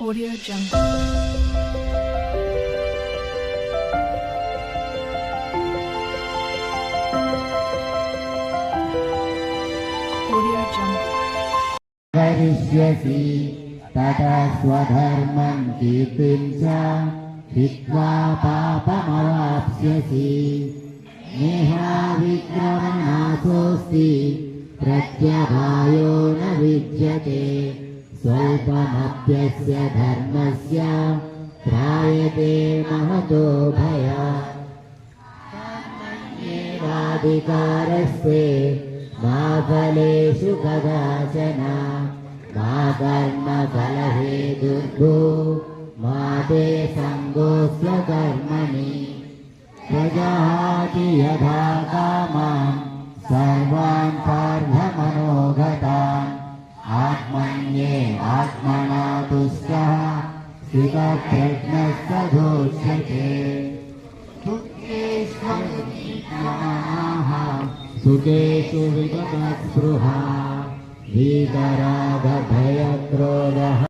Audio Jungle. Audio. करिष्यसि स्वधर्मम् कीर्तिम् च हित्वा पापमवाप्स्यसि नेहाविक्रमणासोऽस्ति प्रत्यभायो न विद्यते स्वल्पमप्यस्य धर्मस्य त्रायते महतो भया। एवाधिकारस्ते मा फलेषु कदाचन। मा कर्मफलहेतुर्भो मा ते सङ्गोऽस्य कर्मणि। प्रजहाति यथा कामान् सर्वान् आत्मना तुष्टः स्थितप्रज्ञस्य घोष्यते सुखेषु विगतस्पृहा। वीतरागभयक्रोधः